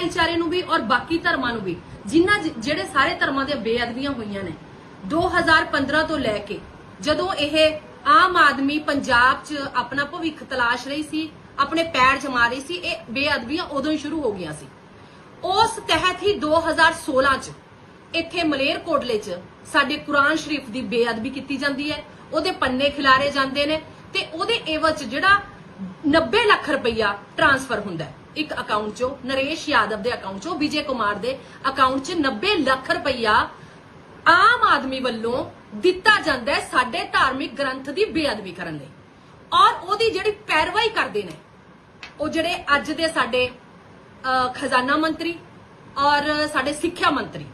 ਭਾਈਚਾਰੇ ਨੂੰ ਵੀ ਔਰ ਬਾਕੀ ਧਰਮਾਂ ਨੂੰ ਵੀ। ਜਿਨ੍ਹਾਂ ਜਿਹੜੇ ਸਾਰੇ ਧਰਮਾਂ ਦੀਆਂ ਬੇਅਦਬੀਆਂ ਹੋਈਆਂ ਨੇ 2015 ਤੋਂ ਲੈ ਕੇ ਜਦੋਂ ਇਹ ਆਮ ਆਦਮੀ ਪੰਜਾਬ 'ਚ ਆਪਣਾ ਭਵਿੱਖ ਤਲਾਸ਼ ਰਹੀ ਸੀ, ਆਪਣੇ ਪੈਰ ਜਮਾ ਰਹੀ ਸੀ, ਇਹ ਬੇਅਦਬੀਆਂ ਉਦੋਂ ਹੀ ਸ਼ੁਰੂ ਹੋ ਗਈਆਂ ਸੀ। ਉਸ ਤਹਿਤ ਹੀ 2016 ਚ ਇੱਥੇ ਮਲੇਰਕੋਟਲੇ ਚ ਸਾਡੇ ਕੁਰਾਨ ਸ਼ਰੀਫ ਦੀ ਬੇਅਦਬੀ ਕੀਤੀ ਜਾਂਦੀ ਹੈ, ਉਹਦੇ ਪੰਨੇ ਖਿਲਾਰੇ ਜਾਂਦੇ ਨੇ ਤੇ ਉਹਦੇ ਏਵਜ 'ਚ ਜਿਹੜਾ 90 ਲੱਖ ਰੁਪਈਆ ਟ੍ਰਾਂਸਫਰ ਹੁੰਦਾ ਹੈ। ਇੱਕ ਅਕਾਊਂਟ 'ਚੋਂ, ਨਰੇਸ਼ ਯਾਦਵ ਦੇ ਅਕਾਊਂਟ 'ਚੋਂ, ਵਿਜੇ ਕੁਮਾਰ ਦੇ ਅਕਾਊਂਟ 'ਚ 90 ਲੱਖ ਰੁਪਈਆ ਆਮ ਆਦਮੀ ਵੱਲੋਂ ਦਿੱਤਾ ਜਾਂਦਾ ਹੈ ਸਾਡੇ ਧਾਰਮਿਕ ਗ੍ਰੰਥ ਦੀ ਬੇਅਦਬੀ ਕਰਨ ਲਈ। ਔਰ ਉਹਦੀ ਜਿਹੜੀ ਪੈਰਵਾਈ ਕਰਦੇ ਨੇ, ਉਹ ਜਿਹੜੇ ਅੱਜ ਦੇ ਸਾਡੇ ਖਜ਼ਾਨਾ ਮੰਤਰੀ ਔਰ ਸਾਡੇ ਸਿੱਖਿਆ ਮੰਤਰੀ,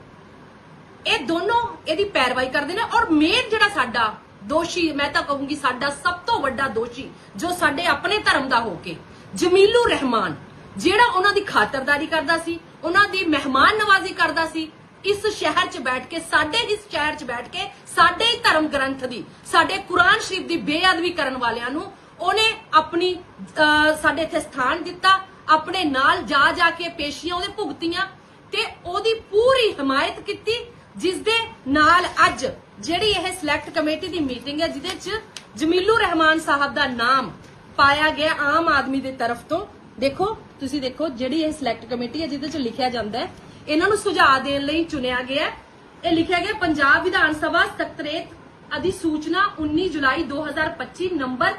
ਇਹ ਦੋਨੋਂ ਇਹਦੀ ਪੈਰਵਾਈ ਕਰਦੇ ਨੇ ਔਰ ਮੇਨ ਜਿਹੜਾ ਸਾਡਾ ਦੋਸ਼ੀ, ਮੈਂ ਤਾਂ ਕਹੂੰਗੀ ਸਾਡਾ ਸਭ ਤੋਂ ਵੱਡਾ ਦੋਸ਼ੀ ਜੋ ਸਾਡੇ ਆਪਣੇ ਧਰਮ ਦਾ ਹੋ ਕੇ ਜਮੀਲੂ ਰਹਿਮਾਨ ਜਿਹੜਾ ਉਹਨਾਂ ਦੀ ਖਾਤਰਦਾਰੀ ਕਰਦਾ ਸੀ, ਉਹਨਾਂ ਦੀ ਮਹਿਮਾਨ ਨਵਾਜ਼ੀ ਕਰਦਾ ਸੀ, ਇਸ ਸ਼ਹਿਰ 'ਚ ਬੈਠ ਕੇ, ਸਾਡੇ ਇਸ ਸ਼ਹਿਰ 'ਚ ਬੈਠ ਕੇ, ਸਾਡੇ ਹੀ ਧਰਮ ਗ੍ਰੰਥ ਦੀ, ਸਾਡੇ ਕੁਰਾਨ ਸ਼ਰੀਫ ਦੀ ਬੇਅਦਬੀ ਕਰਨ ਵਾਲਿਆਂ ਨੂੰ ਉਹਨੇ ਆਪਣੀ ਸਾਡੇ ਇੱਥੇ ਸਥਾਨ ਦਿੱਤਾ, ਆਪਣੇ ਨਾਲ ਜਾ ਜਾ ਕੇ ਪੇਸ਼ੀਆਂ ਉਹਦੇ ਭੁਗਤੀਆਂ ਤੇ ਉਹਦੀ ਪੂਰੀ ਹਮਾਇਤ ਕੀਤੀ ਜਿਸ ਦੇ ਨਾਲ ਅੱਜ ਜਿਹੜੀ ਇਹ ਸਿਲੈਕਟ ਕਮੇਟੀ ਦੀ ਮੀਟਿੰਗ ਹੈ, ਜਿਹਦੇ 'ਚ ਜਮੀਲੂ ਰਹਿਮਾਨ ਸਾਹਿਬ ਦਾ ਨਾਮ ਪਾਇਆ ਗਿਆ ਆਮ ਆਦਮੀ ਦੇ ਤਰਫ ਤੋਂ ਦੇਖੋ, ਤੁਸੀਂ ਦੇਖੋ, ਜਿਹੜੀ ਇਹ ਸਿਲੈਕਟ ਕਮੇਟੀ ਹੈ, ਜਿਹਦੇ 'ਚ ਲਿਖਿਆ ਜਾਂਦਾ ਹੈ, ਇਹਨਾਂ ਨੂੰ ਸੁਝਾਅ ਦੇਣ ਲਈ ਚੁਣਿਆ ਗਿਆ ਹੈ। ਇਹ ਲਿਖਿਆ ਗਿਆ, ਪੰਜਾਬ ਵਿਧਾਨ ਸਭਾ ਸਕੱਤਰੇਤ ਅਧਿਸੂਚਨਾ 19 ਜੁਲਾਈ 2025 ਨੰਬਰ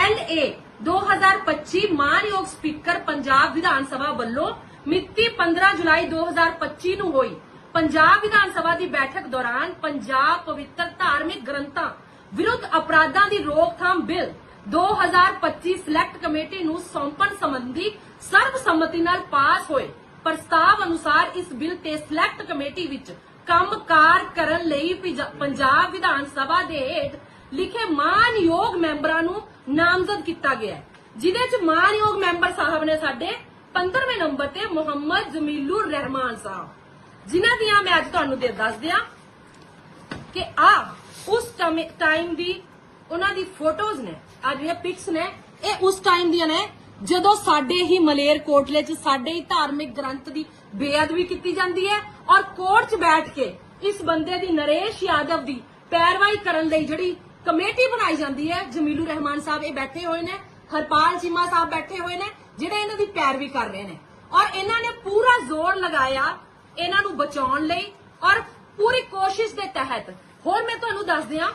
LA 2025 ਮਾਨਯੋਗ ਸਪੀਕਰ ਪੰਜਾਬ ਵਿਧਾਨ ਸਭਾ ਵੱਲੋਂ ਮਿਤੀ 15 ਜੁਲਾਈ 2025 ਨੂੰ ਹੋਈ ਪੰਜਾਬ ਵਿਧਾਨ ਸਭਾ ਦੀ ਬੈਠਕ ਦੌਰਾਨ ਪੰਜਾਬ ਪਵਿੱਤਰ ਧਾਰਮਿਕ ਗ੍ਰੰਥਾਂ ਵਿਰੁੱਧ ਅਪਰਾਧਾਂ ਦੀ ਰੋਕਥਾਮ ਬਿੱਲ 2025 ਸਿਲੈਕਟ ਕਮੇਟੀ ਨੂੰ ਸੌਂਪਣ ਸੰਬੰਧੀ ਸਰਬਸੰਮਤੀ ਨਾਲ ਪਾਸ ਹੋਏ ਪ੍ਰਸਤਾਵ ਅਨੁਸਾਰ ਇਸ ਬਿੱਲ ਤੇ ਸਿਲੈਕਟ ਕਮੇਟੀ ਵਿੱਚ ਕੰਮਕਾਰ ਕਰਨ ਲਈ ਪੰਜਾਬ ਵਿਧਾਨ ਸਭਾ ਦੇ ਹੇਠ ਲਿਖੇ ਮਾਨਯੋਗ ਮੈਂਬਰਾਂ ਨੂੰ ਨਾਮਜ਼ਦ ਕੀਤਾ ਗਿਆ ਹੈ ਜਿਦੇ ਚ ਮਾਨਯੋਗ ਮੈਂਬਰ ਸਾਹਿਬ ਨੇ ਸਾਡੇ 15ਵੇਂ ਨੰਬਰ ਤੇ ਮੁਹੰਮਦ ਜਮੀਲੁਰ ਰਹਿਮਾਨ ਸਾਹਿਬ, ਜਿਨ੍ਹਾਂ ਦੀਆਂ ਮੈਂ ਅੱਜ ਤੁਹਾਨੂੰ ਦੇ ਦੱਸ ਦਿਆਂ ਕਿ ਆ, ਉਸ ਟਾਈਮ ਦੀ ਉਹਨਾਂ ਦੀ ਫੋਟੋਜ਼ ਨੇ ਆ ਜਿਹੜੀਆਂ ਪਿਕਸ ਨੇ, ਇਹ ਉਸ ਟਾਈਮ ਦੀਆਂ ਨੇ ਜਦੋਂ ਸਾਡੇ ਹੀ ਮਲੇਰ ਕੋਟਲੇ 'ਚ ਸਾਡੇ ਹੀ ਧਾਰਮਿਕ ਗ੍ਰੰਥ ਦੀ ਬੇਅਦਬੀ ਕੀਤੀ ਜਾਂਦੀ ਹੈ ਔਰ ਕੋਰਟ 'ਚ ਬੈਠ ਕੇ ਇਸ ਬੰਦੇ ਦੀ ਨਰੇਸ਼ ਯਾਦਵ ਦੀ ਪੈਰਵਾਈ ਕਰਨ ਲਈ ਜਿਹੜੀ ਕਮੇਟੀ ਬਣਾਈ ਜਾਂਦੀ ਹੈ, ਜਮੀਲੂ ਰਹਿਮਾਨ ਸਾਹਿਬ ਇਹ ਬੈਠੇ ਹੋਏ ਨੇ, ਹਰਪਾਲ ਚੀਮਾ ਸਾਹਿਬ ਬੈਠੇ ਹੋਏ ਨੇ, ਜਿਹੜੇ ਇਹਨਾਂ ਦੀ ਪੈਰਵੀ ਕਰ ਰਹੇ ਨੇ। ਔਰ ਇਹਨਾਂ ਨੇ ਪੂਰਾ ਜ਼ੋਰ ਲਗਾਇਆ ਇਹਨਾਂ ਨੂੰ ਬਚਾਉਣ ਲਈ ਔਰ ਪੂਰੀ ਕੋਸ਼ਿਸ਼ ਦੇ ਤਹਿਤ। ਹੋਰ ਮੈਂ ਤੁਹਾਨੂੰ ਦੱਸ ਦਿਆਂ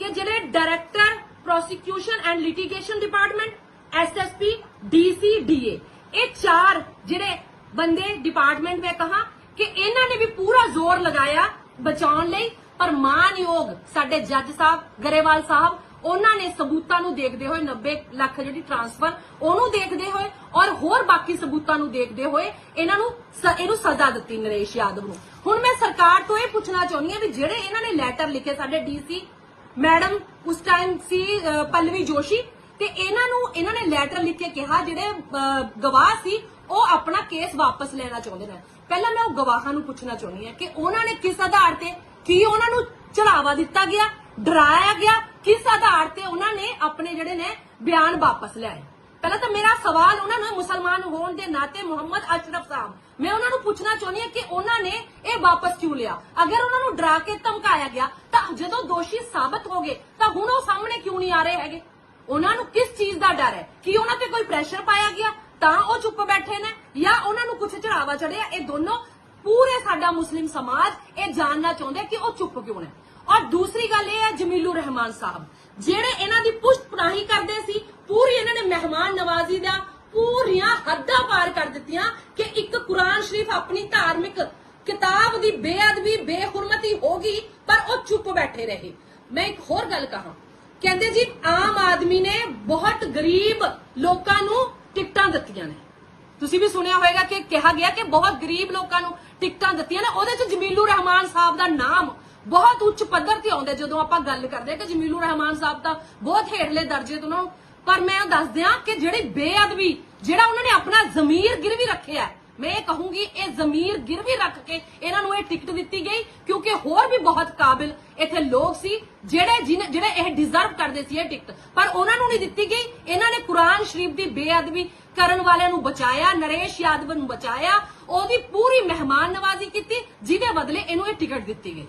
ਕਿ ਜਿਹੜੇ director, prosecution and litigation department SSP DC DA ਇਹ ਚਾਰ ਜਿਹੜੇ ਬੰਦੇ ਡਿਪਾਰਟਮੈਂਟ ਵਿੱਚ ਕਹਾ ਕਿ ਇਹਨਾਂ ਨੇ ਵੀ ਪੂਰਾ ਜ਼ੋਰ ਲਗਾਇਆ ਬਚਾਉਣ ਲਈ। ਪਰ ਮਾਨਯੋਗ ਸਾਡੇ ਜੱਜ ਸਾਹਿਬ, ਗਰੇਵਾਲ ਸਾਹਿਬ, ਉਹਨਾਂ ਨੇ ਸਬੂਤਾਂ ਨੂੰ ਦੇਖਦੇ ਹੋਏ 90 ਲੱਖ ਜਿਹੜੀ ਟ੍ਰਾਂਸਫਰ ਉਹਨੂੰ ਦੇਖਦੇ ਹੋਏ ਔਰ ਹੋਰ ਬਾਕੀ ਸਬੂਤਾਂ ਨੂੰ ਦੇਖਦੇ ਹੋਏ ਇਹਨਾਂ ਨੂੰ ਇਹਨੂੰ ਸਜ਼ਾ ਦਿੱਤੀ ਨਰੇਸ਼ ਯਾਦਵ ਨੂੰ। ਹੁਣ ਮੈਂ ਸਰਕਾਰ ਤੋਂ ਇਹ ਪੁੱਛਣਾ ਚਾਹੁੰਦੀ ਹਾਂ ਵੀ ਜਿਹੜੇ ਇਹਨਾਂ ਨੇ ਲੈਟਰ ਲਿਖੇ ਸਾਡੇ ਡੀਸੀ ਮੈਡਮ ਉਸ ਟਾਈਮ ਸੀ ਅ, ਪੱਲਵੀ ਜੋਸ਼ੀ ਤੇ ਇਹਨਾਂ ਨੂੰ ਇਹਨਾਂ ਨੇ ਲੈਟਰ ਲਿਖ ਕੇ ਕਿਹਾ ਜਿਹੜੇ ਗਵਾਹ ਸੀ ਉਹ ਆਪਣਾ ਕੇਸ ਵਾਪਸ ਲੈਣਾ ਚਾਹੁੰਦੇ ਨੇ। ਪਹਿਲਾਂ ਮੈਂ ਉਹ ਗਵਾਹਾਂ ਨੂੰ ਪੁੱਛਣਾ ਚਾਹੁੰਦੀ ਹਾਂ ਕਿ ਉਹਨਾਂ ਨੇ ਕਿਸ ਆਧਾਰ ਤੇ ਕੀ ਉਹਨਾਂ ਨੂੰ ਚੜਾਵਾ ਦਿੱਤਾ ਗਿਆ ਡਰਾਇਆ ਗਿਆ ਕਿਸ ਆਧਾਰ ਤੇ ਉਹਨਾਂ ਨੇ ਆਪਣੇ ਜਿਹੜੇ ਨੇ ਬਿਆਨ ਵਾਪਸ ਲਿਆਏ ਪਹਿਲਾਂ ਤਾਂ ਮੇਰਾ ਸਵਾਲ ਉਹਨਾਂ ਨੂੰ ਮੁਸਲਮਾਨ ਹੋਣ ਦੇ ਨਾਤੇ ਮੁਹੰਮਦ ਅਸ਼ਰਫ ਸਾਹਿਬ। ਮੈਂ ਉਹਨਾਂ ਨੂੰ ਪੁੱਛਣਾ ਚਾਹੁੰਦੀ ਹਾਂ ਕਿ ਉਹਨਾਂ ਨੇ ਇਹ ਵਾਪਸ ਕਿਉਂ ਲਿਆ? ਅਗਰ ਉਹਨਾਂ ਨੂੰ ਡਰਾ ਕੇ ਧਮਕਾਇਆ ਗਿਆ, ਤਾਂ ਜਦੋਂ ਦੋਸ਼ੀ ਸਾਬਤ ਹੋ ਗਏ, ਤਾਂ ਹੁਣ ਉਹ ਸਾਹਮਣੇ ਕਿਉਂ ਨਹੀਂ ਆ ਰਹੇ ਹੈਗੇ? ਉਹਨਾਂ ਨੂੰ ਕਿਸ ਚੀਜ਼ ਦਾ ਡਰ ਹੈ? ਕਿ ਉਹਨਾਂ ਤੇ ਕੋਈ ਪ੍ਰੈਸ਼ਰ ਪਾਇਆ ਗਿਆ? ਤਾਂ ਉਹ ਚੁੱਪ ਬੈਠੇ ਨੇ? ਜਾਂ ਉਹਨਾਂ ਨੂੰ ਕੁਝ ਚੜਾਵਾ ਚੜਿਆ ਇਹ ਦੋਨੋਂ ਪੂਰੇ ਸਾਡਾ ਮੁਸਲਿਮ ਸਮਾਜ ਇਹ ਜਾਣਨਾ ਚਾਹੁੰਦੇ ਕਿ ਉਹ ਚੁੱਪ ਕਿਉਂ ਨੇ? ਔਰ ਦੂਸਰੀ ਗੱਲ ਇਹ ਹੈ ਜਮੀਲੂ ਰਹਿਮਾਨ ਸਾਹਿਬ। ਜਿਹੜੇ ਇਹਨਾਂ ਦੀ ਪੁਸ਼ਤ ਪਨਾਹੀ ਕਰਦੇ ਸੀ, ਪੂਰੀ ਇਹਨਾਂ ਨੇ ਮਹਿਮਾਨ ਨਵਾਜ਼ੀ ਦਾ ਪੂਰੀਆਂ ਹੱਦਾਂ ਪਾਰ ਕਰ ਦਿੱਤੀਆਂ ਕਿ ਇੱਕ ਕੁਰਾਨ ਸ਼ਰੀਫ ਆਪਣੀ ਧਾਰਮਿਕ ਕਿਤਾਬ ਦੀ ਬੇਅਦਬੀ, ਬੇਹੁਰਮਤੀ ਹੋਗੀ ਪਰ ਉਹ ਚੁੱਪ ਬੈਠੇ ਰਹੇ। ਮੈਂ ਇੱਕ ਹੋਰ ਗੱਲ ਕਹਾਂ। ਕਹਿੰਦੇ ਜੀ, ਆਮ ਆਦਮੀ ਨੇ ਬਹੁਤ ਗਰੀਬ ਲੋਕਾਂ ਨੂੰ ਟਿਕਟਾਂ ਦਿੱਤੀਆਂ ਨੇ। ਤੁਸੀਂ ਵੀ ਸੁਣਿਆ ਹੋਵੇਗਾ ਕਿ ਕਿਹਾ ਗਿਆ ਕਿ ਬਹੁਤ ਗਰੀਬ ਲੋਕਾਂ ਨੂੰ ਟਿਕਟਾਂ ਦਿੱਤੀਆਂ ਨੇ। ਉਹਦੇ ਚ ਜਮੀਲੂ ਰਹਿਮਾਨ ਸਾਹਿਬ ਦਾ ਨਾਮ ਬਹੁਤ ਉੱਚ ਪੱਧਰ ਤੇ ਆਉਂਦਾ ਜਦੋਂ ਆਪਾਂ ਗੱਲ ਕਰਦੇ ਹਾਂ ਕਿ ਜਮੀਲੂ ਰਹਿਮਾਨ ਸਾਹਿਬ ਤਾਂ ਬਹੁਤ ਹੇਠਲੇ ਦਰਜੇ ਤੋਂ ਨਾ ਪਰ ਮੈਂ ਦੱਸ ਦਿਆਂ ਕਿ ਜਿਹੜੀ ਬੇਅਦਬੀ, ਜਿਹੜਾ ਉਹਨਾਂ ਨੇ ਆਪਣਾ ਜ਼ਮੀਰ ਗਿਰਵੀ ਰੱਖਿਆ ਮੈਂ ਇਹ ਕਹੂੰਗੀ, ਇਹ ਜ਼ਮੀਰ ਗਿਰਵੀ ਰੱਖ ਕੇ ਇਹਨਾਂ ਨੂੰ ਇਹ ਟਿਕਟ ਦਿੱਤੀ ਗਈ, ਕਿਉਂਕਿ ਹੋਰ ਵੀ ਬਹੁਤ ਕਾਬਿਲ ਇੱਥੇ ਲੋਕ ਸੀ, ਜਿਹੜੇ ਜਿਨ- ਜਿਹੜੇ ਇਹ ਡਿਜ਼ਰਵ ਕਰਦੇ ਸੀ ਇਹ ਟਿਕਟ। ਪਰ ਉਹਨਾਂ ਨੂੰ ਨਹੀਂ ਦਿੱਤੀ ਗਈ, ਇਹਨਾਂ ਨੇ ਕੁਰਾਨ ਸ਼ਰੀਫ ਦੀ ਬੇਅਦਬੀ ਕਰਨ ਵਾਲਿਆਂ ਨੂੰ ਬਚਾਇਆ, ਨਰੇਸ਼ ਯਾਦਵ ਨੂੰ ਬਚਾਇਆ, ਉਹਦੀ ਪੂਰੀ ਮਹਿਮਾਨ ਨਵਾਜ਼ੀ ਕੀਤੀ, ਜਿਹਦੇ ਬਦਲੇ ਇਹਨੂੰ ਇਹ ਟਿਕਟ ਦਿੱਤੀ ਗਈ।